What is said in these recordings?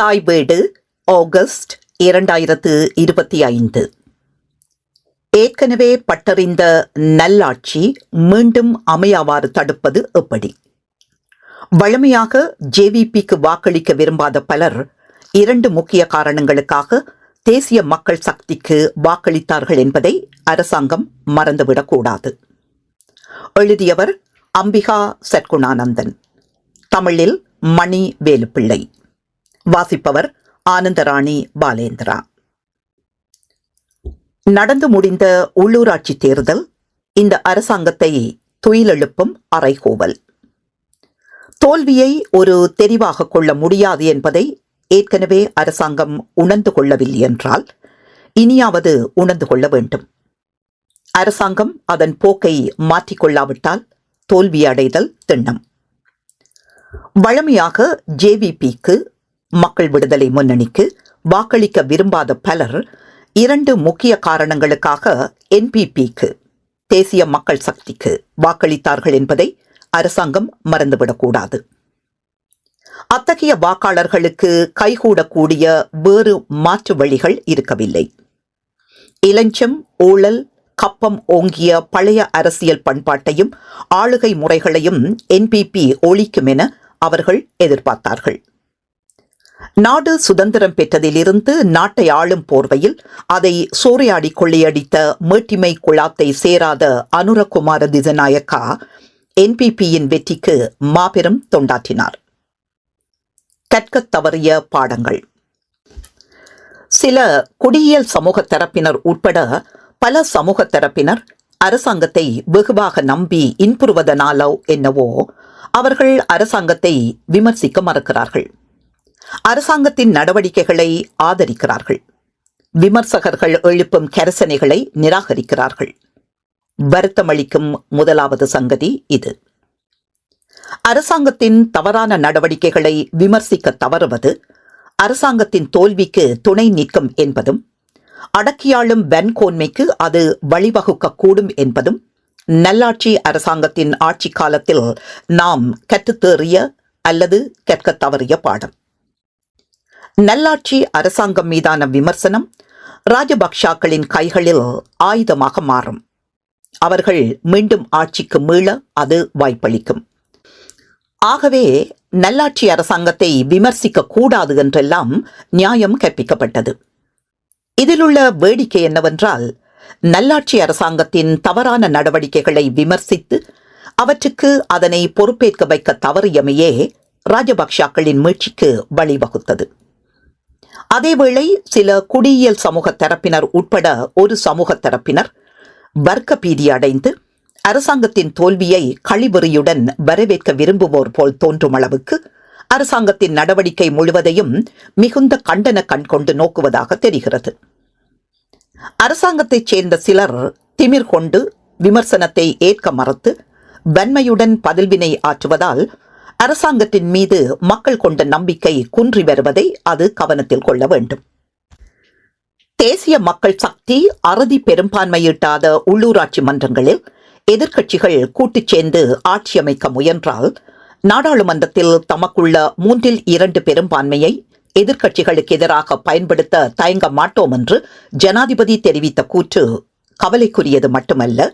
தாய் வீடு ஆகஸ்ட் இரண்டாயிரத்து இருபத்தி ஐந்து. ஏற்கனவே பட்டறிந்த நல்லாட்சி மீண்டும் அமையாவாறு தடுப்பது எப்படி? வழமையாக ஜேவிபிக்கு வாக்களிக்க விரும்பாத பலர் இரண்டு முக்கிய காரணங்களுக்காக தேசிய மக்கள் சக்திக்கு வாக்களித்தார்கள் என்பதை அரசாங்கம் மறந்துவிடக்கூடாது. எழுதியவர் அம்பிகா சற்குணானந்தன் தமிழில் மணி வேலுப்பிள்ளை வாசிப்பவர் ஆனந்தராணி பாலேந்திரா. நடந்து முடிந்த உள்ளூராட்சி தேர்தல் இந்த அரசாங்கத்தை துயிலெழுப்பும் அறைகோவல். தோல்வியை ஒரு தெரிவாக கொள்ள முடியாது என்பதை ஏற்கனவே அரசாங்கம் உணர்ந்து கொள்ளவில்லை என்றால் இனியாவது உணர்ந்து கொள்ள வேண்டும். அரசாங்கம் அதன் போக்கை மாற்றிக்கொள்ளாவிட்டால் தோல்வி அடைதல் திண்ணம். வழமையாக ஜேவிபிக்கு மக்கள் விடுதலை முன்னணிக்கு வாக்களிக்க விரும்பாத பலர் இரண்டு முக்கிய காரணங்களுக்காக என்பிபிக்கு தேசிய மக்கள் சக்திக்கு வாக்களித்தார்கள் என்பதை அரசாங்கம் மறந்துவிடக்கூடாது. அத்தகைய வாக்காளர்களுக்கு கைகூடக்கூடிய வேறு மாற்று வழிகள் இருக்கவில்லை. இளஞ்சம் ஊழல் கப்பம் ஓங்கிய பழைய அரசியல் பண்பாட்டையும் ஆளுகை முறைகளையும் என்பிபி ஒழிக்கும் என அவர்கள் எதிர்பார்த்தார்கள். நாடு சுதந்திரம் பெற்றதிலிருந்து நாட்டை ஆளும் போர்வையில் அதை சூறையாடி கொள்ளையடித்த மேட்டிமை குழாத்தை சேராத அனுரகுமார திசநாயக்கா என்பிபியின் வெற்றிக்கு மாபெரும் தொண்டாற்றினார். கற்கத் தவறிய பாடங்கள். சில குடியியல் சமூக தரப்பினர் உட்பட பல சமூக தரப்பினர் அரசாங்கத்தை வெகுவாக நம்பி இன்புறுவதனாலோ என்னவோ அவர்கள் அரசாங்கத்தை விமர்சிக்க மறுக்கிறார்கள். அரசாங்கத்தின் நடவடிக்கைகளை ஆதரிக்கிறார்கள். விமர்சகர்கள் எழுப்பும் கரசனைகளை நிராகரிக்கிறார்கள். வருத்தமளிக்கும் முதலாவது சங்கதி இது. அரசாங்கத்தின் தவறான நடவடிக்கைகளை விமர்சிக்க தவறுவது அரசாங்கத்தின் தோல்விக்கு துணை நிற்கும் என்பதும் அடக்கியாளும் வன்கோன்மைக்கு அது வழிவகுக்கக்கூடும் என்பதும் நல்லாட்சி அரசாங்கத்தின் ஆட்சி காலத்தில் நாம் கற்றுத்தேறிய அல்லது கற்கத் தவறிய பாடம். நல்லாட்சி அரசாங்கம் மீதான விமர்சனம் ராஜபக்ஷாக்களின் கைகளில் ஆயுதமாக மாறும். அவர்கள் மீண்டும் ஆட்சிக்கு மீள அது வாய்ப்பளிக்கும். ஆகவே நல்லாட்சி அரசாங்கத்தை விமர்சிக்க கூடாது என்றெல்லாம் நியாயம் கற்பிக்கப்பட்டது. இதிலுள்ள வேடிக்கை என்னவென்றால் நல்லாட்சி அரசாங்கத்தின் தவறான நடவடிக்கைகளை விமர்சித்து அவற்றுக்கு அதனை பொறுப்பேற்க வைக்க தவறியமையே ராஜபக்ஷாக்களின் மீட்சிக்கு வழிவகுத்தது. அதேவேளை சில குடியியல் சமூக தரப்பினர் உட்பட ஒரு சமூக தரப்பினர் வர்க்க பீதி அடைந்து அரசாங்கத்தின் தோல்வியை கழிவெறியுடன் வரவேற்க விரும்புவோர் போல் தோன்றும் அளவுக்கு அரசாங்கத்தின் நடவடிக்கை முழுவதையும் மிகுந்த கண்டன கண் கொண்டு நோக்குவதாக தெரிகிறது. அரசாங்கத்தைச் சேர்ந்த சிலர் திமிர் கொண்டு விமர்சனத்தை ஏற்க மறுத்து வன்மையுடன் பதில்வினை ஆற்றுவதால் அரசாங்கத்தின் மீது மக்கள் கொண்ட நம்பிக்கை குன்றி வருவதை அது கவனத்தில் கொள்ள வேண்டும். தேசிய மக்கள் சக்தி அறுதி பெரும்பான்மையிட்டாத உள்ளூராட்சி மன்றங்களில் எதிர்க்கட்சிகள் கூட்டுச் சேர்ந்து ஆட்சி அமைக்க முயன்றால் நாடாளுமன்றத்தில் தமக்குள்ள மூன்றில் இரண்டு பெரும்பான்மையை எதிர்க்கட்சிகளுக்கு எதிராக பயன்படுத்த தயங்க மாட்டோம் என்று ஜனாதிபதி தெரிவித்த கூற்று கவலைக்குரியது மட்டுமல்ல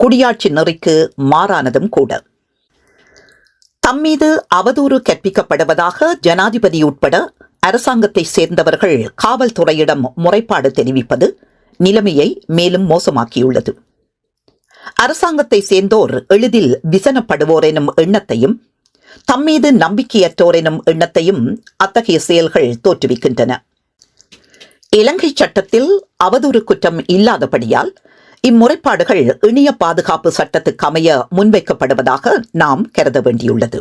குடியாட்சி நெறிக்கு மாறானதும் கூட. தம்மீது அவதூறு கற்பிக்கப்படுவதாக ஜனாதிபதி உட்பட அரசாங்கத்தை சேர்ந்தவர்கள் காவல்துறையிடம் முறைப்பாடு தெரிவிப்பது நிலைமையை மேலும் மோசமாக்கியுள்ளது. அரசாங்கத்தை சேர்ந்தோர் எளிதில் விசனப்படுவோர் எனும் எண்ணத்தையும் தம்மீது நம்பிக்கையற்றோர் எனும் எண்ணத்தையும் அத்தகைய செயல்கள் தோற்றுவிக்கின்றன. இலங்கை சட்டத்தில் அவதூறு குற்றம் இல்லாதபடியால் இம்முறைப்பாடுகள் இணைய பாதுகாப்பு சட்டத்துக்கு அமைய முன்வைக்கப்படுவதாக நாம் கருத வேண்டியுள்ளது.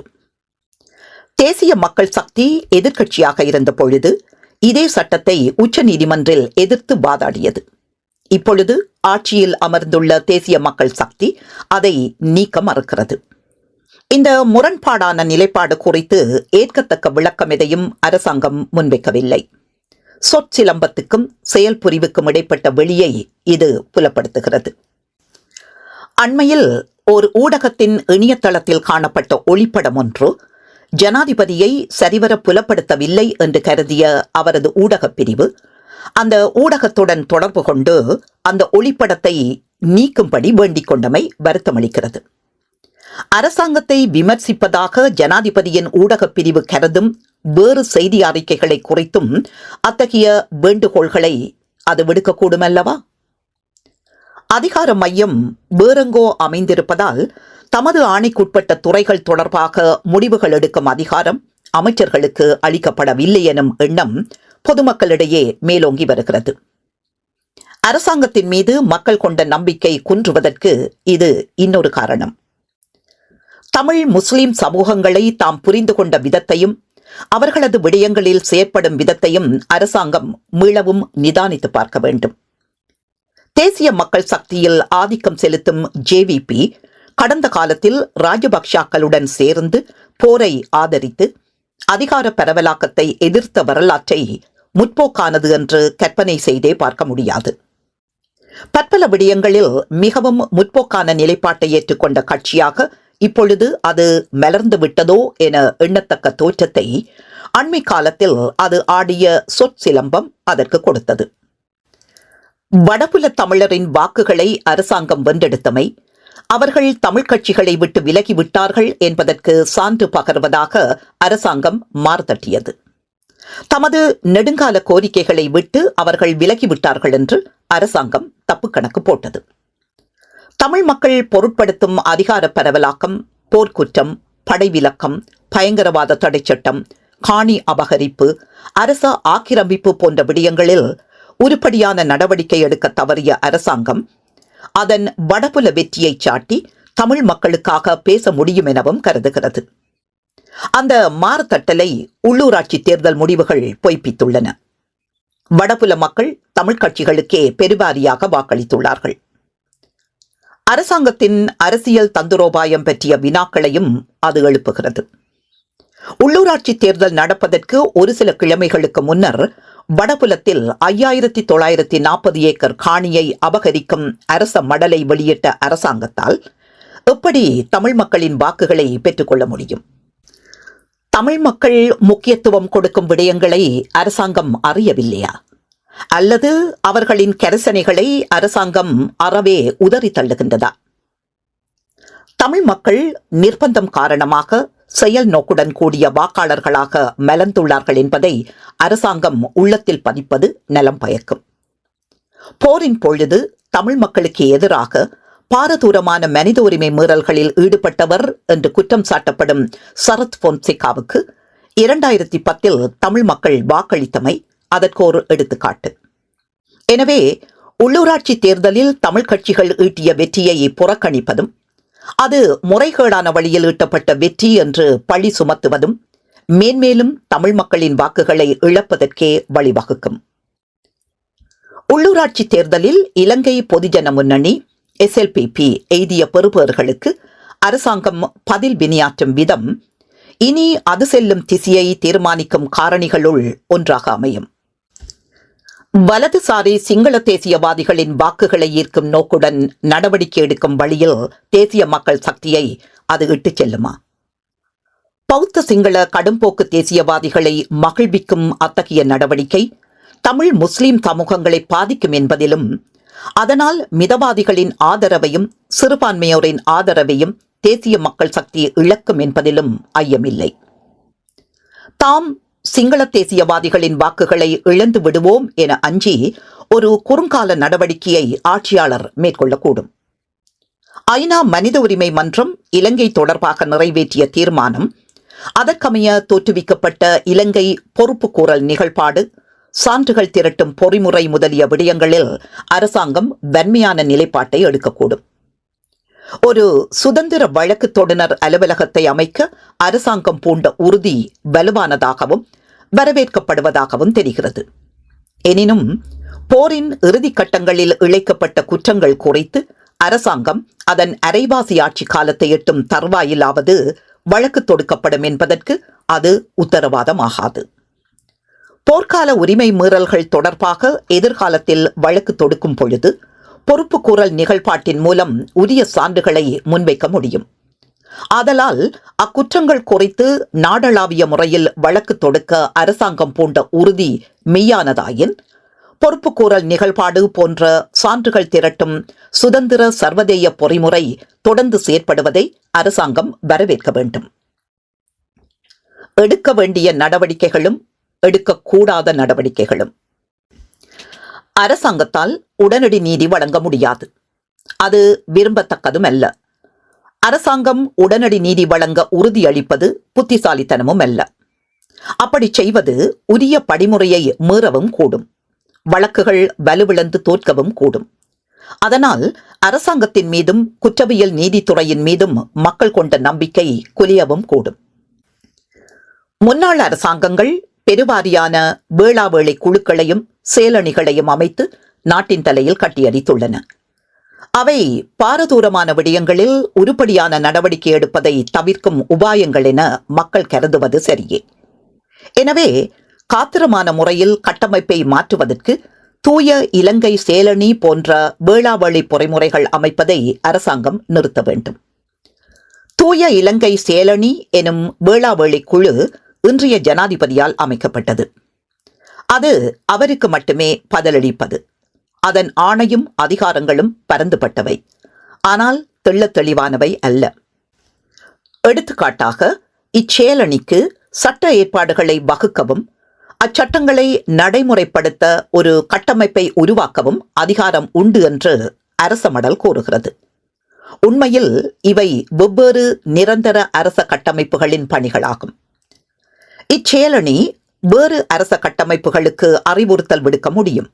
தேசிய மக்கள் சக்தி எதிர்க்கட்சியாக இருந்த பொழுது இதே சட்டத்தை உச்ச நீதிமன்றில் எதிர்த்து வாதாடியது. இப்பொழுது ஆட்சியில் அமர்ந்துள்ள தேசிய மக்கள் சக்தி அதை நீக்க மறுக்கிறது. இந்த முரண்பாடான நிலைப்பாடு குறித்து ஏற்கத்தக்க விளக்கம் எதையும் அரசாங்கம் முன்வைக்கவில்லை. சொற்சிலம்பத்துக்கும் செயல்புரிவுக்கும் இடைப்பட்ட வெளியை இது புலப்படுத்துகிறது. அண்மையில் ஒரு ஊடகத்தின் இணையதளத்தில் காணப்பட்ட ஒளிப்படம் ஒன்று ஜனாதிபதியை சரிவர புலப்படுத்தவில்லை என்று கருதிய அவரது ஊடகப் பிரிவு அந்த ஊடகத்துடன் தொடர்பு கொண்டு அந்த ஒளிப்படத்தை நீக்கும்படி வேண்டிக் கொண்டமை வருத்தமளிக்கிறது. அரசாங்கத்தை விமர்சிப்பதாக ஜனாதிபதியின் ஊடகப் பிரிவு கருதும் வேறு செய்தி அறிக்கைகளை குறித்தும் அத்தகைய வேண்டுகோள்களை அது விடுக்கக்கூடும் அல்லவா அதிகார மையம் வேறெங்கோ அமைந்திருப்பதால் தமது ஆணைக்குட்பட்ட துறைகள் தொடர்பாக முடிவுகள் எடுக்கும் அதிகாரம் அமைச்சர்களுக்கு அளிக்கப்படவில்லை எனும் எண்ணம் பொதுமக்களிடையே மேலோங்கி வருகிறது. அரசாங்கத்தின் மீது மக்கள் கொண்ட நம்பிக்கை குன்றுவதற்கு இது இன்னொரு காரணம். தமிழ் முஸ்லிம் சமூகங்களை தாம் புரிந்து கொண்ட விதத்தையும் அவர்களது விடயங்களில் செயற்படும் விதத்தையும் அரசாங்கம் மீளவும் நிதானித்து பார்க்க வேண்டும். தேசிய மக்கள் சக்தியில் ஆதிக்கம் செலுத்தும் ஜேவிபி கடந்த காலத்தில் ராஜபக்ஷாக்களுடன் சேர்ந்து போரை ஆதரித்து அதிகார பரவலாக்கத்தை எதிர்த்த வரலாற்றை முற்போக்கானது என்று கற்பனை செய்தே பார்க்க முடியாது. பற்பல விடயங்களில் மிகவும் முற்போக்கான நிலைப்பாட்டை ஏற்றுக்கொண்ட கட்சியாக இப்பொழுது அது மலர்ந்து விட்டதோ என எண்ணத்தக்க தோற்றத்தை அண்மை காலத்தில் அது ஆடிய சொற்சிலம்பம் அதற்கு கொடுத்தது. வடபுல தமிழரின் வாக்குகளை அரசாங்கம் வென்றெடுத்தமை அவர்கள் தமிழ் கட்சிகளை விட்டு விலகிவிட்டார்கள் என்பதற்கு சான்று பகர்வதாக அரசாங்கம் மார்தட்டியது. தமது நெடுங்கால கோரிக்கைகளை விட்டு அவர்கள் விலகிவிட்டார்கள் என்று அரசாங்கம் தப்பு கணக்கு போட்டது. தமிழ் மக்கள் பொருட்படுத்தும் அதிகார பரவலாக்கம் போர்க்குற்றம் படைவிலக்கம் பயங்கரவாத தடைச்சட்டம் காணி அபகரிப்பு அரச ஆக்கிரமிப்பு போன்ற விடயங்களில் உருப்படியான நடவடிக்கை எடுக்க தவறிய அரசாங்கம் அதன் வடபுல வெற்றியை சாட்டி தமிழ் மக்களுக்காக பேச முடியும் எனவும் கருதுகிறது. அந்த மாறுதட்டலை உள்ளூராட்சி தேர்தல் முடிவுகள் பொய்ப்பித்துள்ளன. வடபுல மக்கள் தமிழ் கட்சிகளுக்கே பெருவாரியாக வாக்களித்துள்ளார்கள். அரசாங்கத்தின் அரசியல் தந்துரோபாயம் பற்றிய வினாக்களையும் அது எழுப்புகிறது. உள்ளூராட்சி தேர்தல் நடப்பதற்கு ஒரு சில கிழமைகளுக்கு முன்னர் வடபுலத்தில் ஐயாயிரத்தி தொள்ளாயிரத்தி நாற்பது ஏக்கர் காணியை அபகரிக்கும் அரச மடலை வெளியிட்ட அரசாங்கத்தால் எப்படி தமிழ் மக்களின் வாக்குகளை பெற்றுக்கொள்ள முடியும்? தமிழ் மக்கள் முக்கியத்துவம் கொடுக்கும் விடயங்களை அரசாங்கம் அறியவில்லையா? அல்லது அவர்களின் கரிசனைகளை அரசாங்கம் அறவே உதறி தள்ளுகின்றதா? தமிழ் மக்கள் நிர்பந்தம் காரணமாக செயல் நோக்குடன் கூடிய வாக்காளர்களாக மலர்ந்துள்ளார்கள் என்பதை அரசாங்கம் உள்ளத்தில் பதிப்பது நலம் பயக்கும். போரின் பொழுது தமிழ் மக்களுக்கு எதிராக பாரதூரமான மனித உரிமை மீறல்களில் ஈடுபட்டவர் என்று குற்றம் சாட்டப்படும் சரத் பொன்சிகாவுக்கு இரண்டாயிரத்தி பத்தில் தமிழ் மக்கள் வாக்களித்தமை அதற்கு ஒரு எடுத்துக்காட்டு. எனவே உள்ளூராட்சி தேர்தலில் தமிழ் கட்சிகள் ஈட்டிய வெற்றியை புறக்கணிப்பதும் அது முறைகேடான வழியில் ஈட்டப்பட்ட வெற்றி என்று பழி சுமத்துவதும் மேன்மேலும் தமிழ் மக்களின் வாக்குகளை இழப்பதற்கே வழிவகுக்கும். உள்ளூராட்சி தேர்தலில் இலங்கை பொதுஜன முன்னணி எஸ்எல்பிபி எய்திய பெறுபவர்களுக்கு அரசாங்கம் பதில் வினியாற்றும் விதம் இனி அது செல்லும் திசையை தீர்மானிக்கும் காரணிகளுள் ஒன்றாக அமையும். வலதுசாரி சிங்கள தேசியவாதிகளின் வாக்குகளை ஈர்க்கும் நோக்குடன் நடவடிக்கை எடுக்கும் வழியில் தேசிய மக்கள் சக்தியை அது இட்டுச் செல்லுமா? பௌத்த சிங்கள கடும்போக்கு தேசியவாதிகளை மகிழ்விக்கும் அத்தகைய நடவடிக்கை தமிழ் முஸ்லிம் சமூகங்களை பாதிக்கும் என்பதிலும் அதனால் மிதவாதிகளின் ஆதரவையும் சிறுபான்மையோரின் ஆதரவையும் தேசிய மக்கள் சக்தி இழக்கும் என்பதிலும் ஐயமில்லை. தாம் சிங்கள தேசியவாதிகளின் வாக்குகளை இழந்து விடுவோம் என அஞ்சி ஒரு குறுங்கால நடவடிக்கையை ஆட்சியாளர் மேற்கொள்ளக்கூடும். ஐநா மனித உரிமை மன்றம் இலங்கை தொடர்பாக நிறைவேற்றிய தீர்மானம் அதற்கமைய தோற்றுவிக்கப்பட்ட இலங்கை பொறுப்பு கூறல் நிகழ்பாடு சான்றுகள் திரட்டும் பொறிமுறை முதலிய விடயங்களில் அரசாங்கம் வன்மையான நிலைப்பாட்டை எடுக்கக்கூடும். ஒரு சுதந்திர வழக்கு தொடுநர் அலுவலகத்தை அமைக்க அரசாங்கம் பூண்ட உறுதி வலுவானதாகவும் வரவேற்கப்படுவதாகவும் தெரிகிறது. எனினும் போரின் இறுதிக் கட்டங்களில் இழைக்கப்பட்ட குற்றங்கள் குறித்து அரசாங்கம் அதன் அரைவாசி ஆட்சி காலத்தை எட்டும் தருவாயிலாவது வழக்கு தொடுக்கப்படும் என்பதற்கு அது உத்தரவாதமாகாது. போர்க்கால உரிமை மீறல்கள் தொடர்பாக எதிர்காலத்தில் வழக்கு தொடுக்கும் பொழுது பொறுப்புக்கூறல் நிகழ்பாட்டின் மூலம் உரிய சான்றுகளை முன்வைக்க முடியும். ஆதலால் அக்குற்றங்கள் குறித்து நாடளாவிய முறையில் வழக்கு தொடுக்க அரசாங்கம் பூண்ட உறுதி மெய்யானதாயின் பொறுப்புக்கூறல் நிகழ்பாடு போன்ற சான்றுகள் திரட்டும் சுதந்திர சர்வதேய பொறிமுறை தொடர்ந்து செயற்படுவதை அரசாங்கம் வரவேற்க வேண்டும். எடுக்க வேண்டிய நடவடிக்கைகளும் எடுக்கக்கூடாத நடவடிக்கைகளும். அரசாங்கத்தால் உடனடி நீதி வழங்க முடியாது. அது விரும்பத்தக்கதும் அல்ல அரசாங்கம் உடனடி நீதி வழங்க உறுதியளிப்பது புத்திசாலித்தனமும் அல்ல அப்படி செய்வது உரிய படிமுறையை மீறவும் கூடும். வழக்குகள் வலுவிழந்து தோற்கவும் கூடும். அதனால் அரசாங்கத்தின் மீதும் குற்றவியல் நீதித்துறையின் மீதும் மக்கள் கொண்ட நம்பிக்கை குலியவும் கூடும். முன்னாள் அரசாங்கங்கள் பெருவாரியான வேளாவேளை குழுக்களையும் செயலணிகளையும் அமைத்து நாட்டின் தலையில் கட்டியடித்துள்ளன. அவை பாரதூரமான விடயங்களில் உருப்படியான நடவடிக்கை எடுப்பதை தவிர்க்கும் உபாயங்கள் என மக்கள் கருதுவது சரியே. எனவே காத்திரமான முறையில் கட்டமைப்பை மாற்றுவதற்கு தூய இலங்கை சேலணி போன்ற வேளாவளி பொறைமுறைகள் அமைப்பதை அரசாங்கம் நிறுத்த வேண்டும். தூய இலங்கை சேலணி எனும் வேளாவளி குழு இன்றைய ஜனாதிபதியால் அமைக்கப்பட்டது. அது அவருக்கு மட்டுமே பதிலளிப்பது. அதன் ஆணையும் அதிகாரங்களும் பரந்துபட்டவை. ஆனால் தெள்ள தெளிவானவை அல்ல. எடுத்துக்காட்டாக இச்சேலணிக்கு சட்ட ஏற்பாடுகளை வகுக்கவும் அச்சட்டங்களை நடைமுறைப்படுத்த ஒரு கட்டமைப்பை உருவாக்கவும் அதிகாரம் உண்டு என்று அரச மடல் கூறுகிறது. உண்மையில் இவை வெவ்வேறு நிரந்தர அரச கட்டமைப்புகளின் பணிகளாகும். இச்செயலணி வேறு அரச கட்டமைப்புகளுக்கு அறிவுறுத்தல் விடுக்க முடியும்.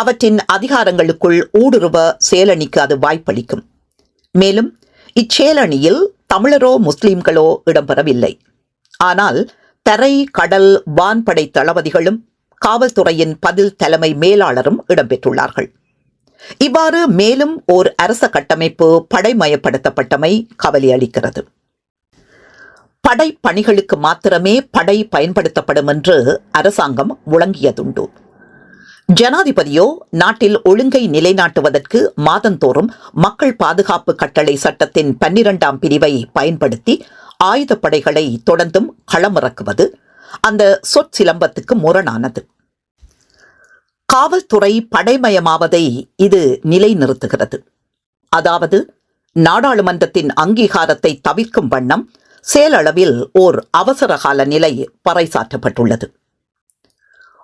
அவற்றின் அதிகாரங்களுக்குள் ஊடுருவ செயலணிக்கு அது வாய்ப்பளிக்கும். மேலும் இச்செயலணியில் தமிழரோ முஸ்லிம்களோ இடம்பெறவில்லை. ஆனால் தரை கடல் வான்படை தளபதிகளும் காவல்துறையின் பதில் தலைமை மேலாளரும் இடம்பெற்றுள்ளார்கள். இவ்வாறு மேலும் ஓர் அரச கட்டமைப்பு படைமயப்படுத்தப்பட்டமை கவலை அளிக்கிறது படை பணிகளுக்கு மாத்திரமே படை பயன்படுத்தப்படும் என்று அரசாங்கம் முழங்கியதுண்டு. ஜனாதிபதியோ நாட்டில் ஒழுங்கை நிலைநாட்டுவதற்கு மாதந்தோறும் மக்கள் பாதுகாப்பு கட்டளை சட்டத்தின் பன்னிரண்டாம் பிரிவை பயன்படுத்தி ஆயுதப்படைகளை தொடர்ந்தும் களமிறக்குவது அந்த சொற்சிலம்பத்துக்கு முரணானது. காவல்துறை படைமயமாவதை இது நிலைநிறுத்துகிறது. அதாவது நாடாளுமன்றத்தின் அங்கீகாரத்தை தவிர்க்கும் வண்ணம் செயலளவில் ஓர் அவசரகால நிலை பறைசாற்றப்பட்டுள்ளது.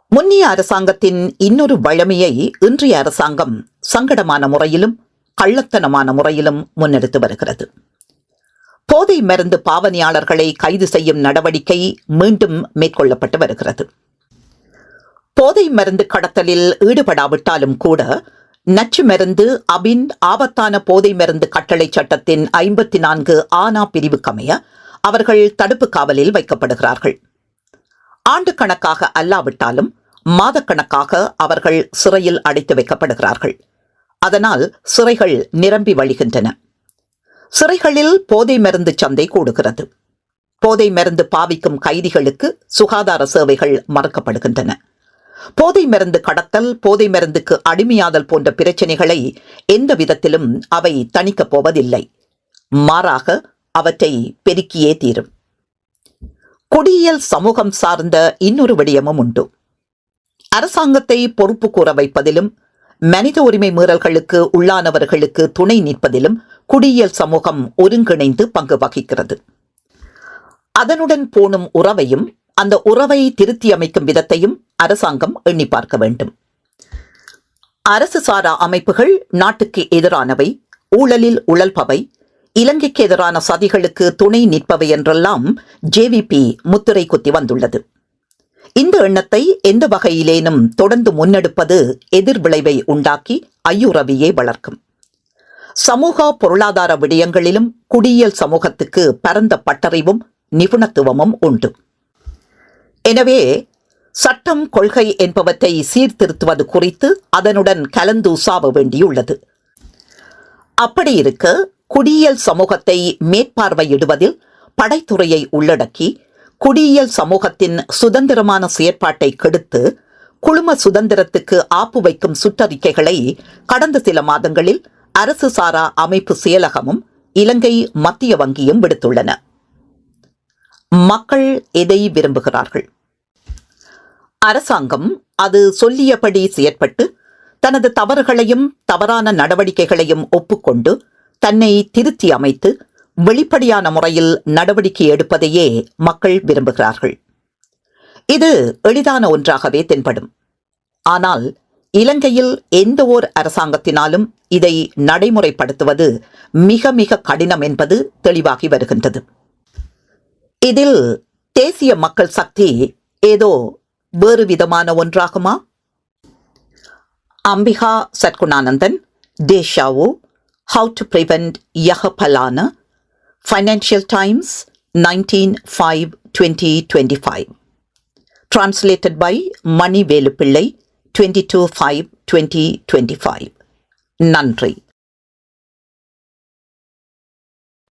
முன்னிய அரசாங்கத்தின் இன்னொரு வழமையை இன்றைய அரசாங்கம் சங்கடமான முறையிலும் கள்ளத்தனமான முறையிலும் முன்னெடுத்து வருகிறது. போதை மருந்து பாவனையாளர்களை கைது செய்யும் நடவடிக்கை மீண்டும் மேற்கொள்ளப்பட்டு வருகிறது. போதை மருந்து கடத்தலில் ஈடுபடாவிட்டாலும் கூட நச்சு மருந்து அபின் ஆபத்தான போதை மருந்து கட்டளை சட்டத்தின் ஐம்பத்தி நான்கு ஆனா பிரிவுக்கமைய அவர்கள் தடுப்பு காவலில் வைக்கப்படுகிறார்கள். ஆண்டு கணக்காக அல்லாவிட்டாலும் மாதக்கணக்காக அவர்கள் சிறையில் அடைத்து வைக்கப்படுகிறார்கள். அதனால் சிறைகள் நிரம்பி வழிகின்றன. சிறைகளில் போதை மருந்து சந்தை கூடுகிறது. போதை மருந்து பாவிக்கும் கைதிகளுக்கு சுகாதார சேவைகள் மறுக்கப்படுகின்றன. போதை மருந்து கடத்தல் போதை மருந்துக்கு அடிமையாதல் போன்ற பிரச்சனைகளை எந்த விதத்திலும் அவை தணிக்கப் போவதில்லை. மாறாக அவற்றை பெருக்கியே தீரும். குடியியல் சமூகம் சார்ந்த இன்னொரு விடயமும் உண்டு. அரசாங்கத்தை பொறுப்பு கூற வைப்பதிலும் மனித உரிமை மீறல்களுக்கு உள்ளானவர்களுக்கு துணை நிற்பதிலும் குடியியல் சமூகம் ஒருங்கிணைந்து பங்கு வகிக்கிறது. அதனுடன் போனும் உறவையும் அந்த உறவை திருத்தி அமைக்கும் விதத்தையும் அரசாங்கம் எண்ணி பார்க்க வேண்டும். அரசு சாரா அமைப்புகள் நாட்டுக்கு எதிரானவை ஊழலில் உழல்பவை இலங்கைக்கு எதிரான சதிகளுக்கு துணை நிற்பவை என்றெல்லாம் ஜேவிபி முத்திரை குத்தி வந்துள்ளது. இந்த எண்ணத்தை எந்த வகையிலேனும் தொடர்ந்து முன்னெடுப்பது எதிர்விளைவை உண்டாக்கி ஐயுறவியை வளர்க்கும். சமூக பொருளாதார விடயங்களிலும் குடியியல் சமூகத்துக்கு பரந்த பட்டறிவும் நிபுணத்துவமும் உண்டு. எனவே சட்டம் கொள்கை என்பவற்றை சீர்திருத்துவது குறித்து அதனுடன் கலந்து சாவ வேண்டியுள்ளது. அப்படி இருக்க குடியியல் சமூகத்தை மேற்பார்வையிடுவதில் படைத்துறையை உள்ளடக்கி குடியியல் சமூகத்தின் சுதந்திரமான செயற்பாட்டை கெடுத்து குழும சுதந்திரத்துக்கு ஆப்பு வைக்கும் சுற்றறிக்கைகளை கடந்த சில மாதங்களில் அரசு சாரா அமைப்பு செயலகமும் இலங்கை மத்திய வங்கியும் விடுத்துள்ளன. மக்கள் எதை விரும்புகிறார்கள்? அரசாங்கம் அது சொல்லியபடி செயற்பட்டு தனது தவறுகளையும் தவறான நடவடிக்கைகளையும் ஒப்புக்கொண்டு தன்னை திருத்தி அமைத்து வெளிப்படையான முறையில் நடவடிக்கை எடுப்பதையே மக்கள் விரும்புகிறார்கள். இது எளிதான ஒன்றாகவே தென்படும். ஆனால் இலங்கையில் எந்த ஓர் அரசாங்கத்தினாலும் இதை நடைமுறைப்படுத்துவது மிக மிக கடினம் என்பது தெளிவாகி வருகின்றது. இதில் தேசிய மக்கள் சக்தி ஏதோ வேறு விதமான ஒன்றாகுமா? Ambika சத்குணானந்தன் தேஷாவோ how to prevent யஹபலான Financial Times nineteen five twenty twenty five translated by Mani Velupillai 22 5 2025 நன்றி